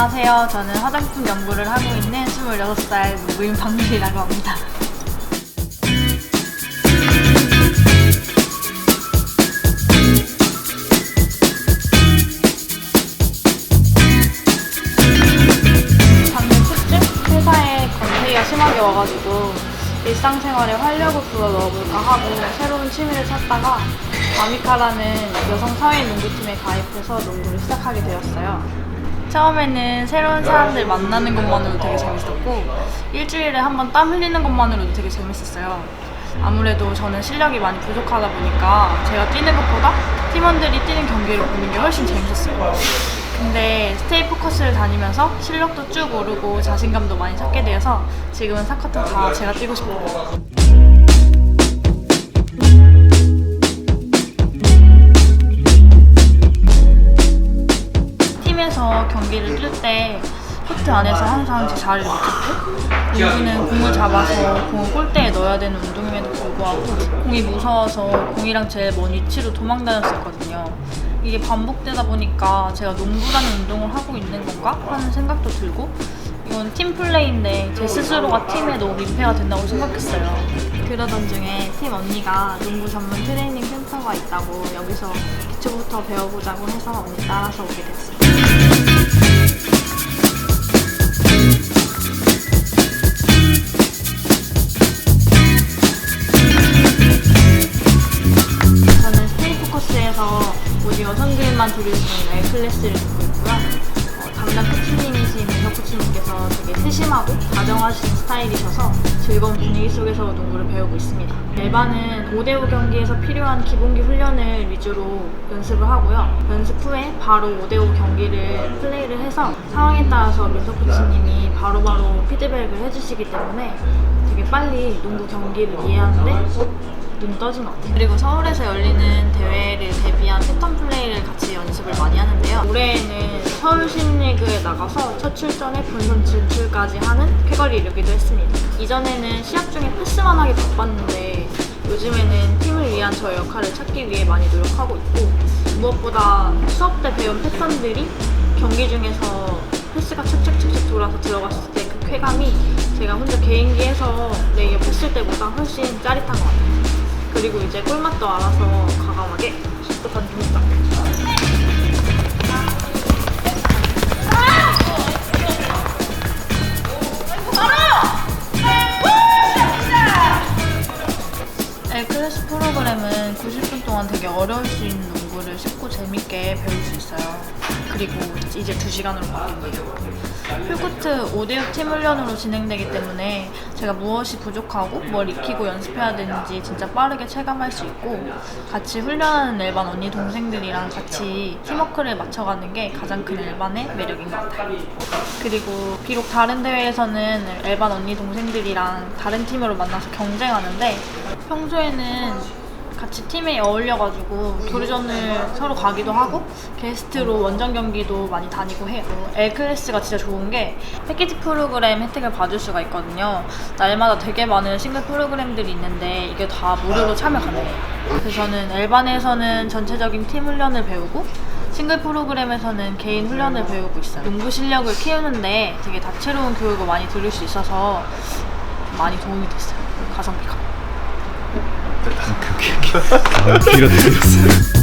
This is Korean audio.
안녕하세요. 저는 화장품 연구를 하고 있는 26살 무임 박민이라고 합니다. 작년 초쯤 회사에 건태기가 심하게 와가지고 일상생활에 활력을 불어 넣어볼까 하고 새로운 취미를 찾다가 아미카라는 여성 사회 농구팀에 가입해서 농구를 시작하게 되었어요. 처음에는 새로운 사람들 만나는 것만으로도 되게 재밌었고 일주일에 한 번 땀 흘리는 것만으로도 되게 재밌었어요. 아무래도 저는 실력이 많이 부족하다 보니까 제가 뛰는 것보다 팀원들이 뛰는 경기를 보는 게 훨씬 재밌었어요. 근데 스테이 포커스를 다니면서 실력도 쭉 오르고 자신감도 많이 찾게 되어서 지금은 사커트 다 제가 뛰고 싶어요. 경기를 뛸때 코트 안에서 항상 제 자리를 못 잡고 농구는 공을 잡아서 공을 골대에 넣어야 되는 운동임에도 불구하고 공이 무서워서 공이랑 제일 먼 위치로 도망 다녔었거든요. 이게 반복되다 보니까 제가 농구라는 운동을 하고 있는 건가 하는 생각도 들고 이건 팀 플레이인데 제 스스로가 팀에 너무 민폐가 된다고 생각했어요. 그러던 중에 팀 언니가 농구 전문 트레이닝 센터가 있다고 여기서 기초부터 배워보자고 해서 언니 따라서 오게 됐어요. 클래스를 듣고 있고요. 어, 담당 코치님이신 민석 코치님께서 되게 세심하고 다정하신 스타일이셔서 즐거운 분위기 속에서 농구를 배우고 있습니다. 일반은 5대5 경기에서 필요한 기본기 훈련을 위주로 연습을 하고요. 연습 후에 바로 5대5 경기를 플레이를 해서 상황에 따라서 민석 코치님이 바로바로 피드백을 해주시기 때문에 되게 빨리 농구 경기를 이해하는데 눈 떠진 것 같아요. 그리고 서울에서 열리는 대회를 대비한 패턴 플레이를 같이 연습을 많이 하는데요. 올해에는 서울 신리그에 나가서 첫 출전에 본선 진출까지 하는 쾌거를 이루기도 했습니다. 이전에는 시합 중에 패스만 하기 바빴는데 요즘에는 팀을 위한 저의 역할을 찾기 위해 많이 노력하고 있고 무엇보다 수업 때 배운 패턴들이 경기 중에서 패스가 착착착착 돌아서 들어갔을 때 그 쾌감이 제가 혼자 개인기에서 레이업 했을 때보다 훨씬 짜릿한 것 같아요. 그리고 이제 꿀맛도 알아서 과감하게 슛도 던집니다. 되게 어려울 수 있는 농구를 쉽고 재밌게 배울 수 있어요. 그리고 이제 2시간으로 바뀐대요. 풀코트 5대6 팀 훈련으로 진행되기 때문에 제가 무엇이 부족하고 뭘 익히고 연습해야 되는지 진짜 빠르게 체감할 수 있고 같이 훈련하는 일반 언니 동생들이랑 같이 팀워크를 맞춰가는 게 가장 큰 일반의 매력인 것 같아요. 그리고 비록 다른 대회에서는 일반 언니 동생들이랑 다른 팀으로 만나서 경쟁하는데 평소에는 같이 팀에 어울려가지고 교류전을 서로 가기도 하고 게스트로 원정 경기도 많이 다니고 해요. L 클래스가 진짜 좋은 게 패키지 프로그램 혜택을 받을 수가 있거든요. 날마다 되게 많은 싱글 프로그램들이 있는데 이게 다 무료로 참여 가능해요. 그래서 저는 L반에서는 전체적인 팀 훈련을 배우고 싱글 프로그램에서는 개인 훈련을 배우고 있어요. 농구 실력을 키우는데 되게 다채로운 교육을 많이 들을 수 있어서 많이 도움이 됐어요. 가성비가. 오케이 오케이 오케이. 아, 귀가 들렸어요.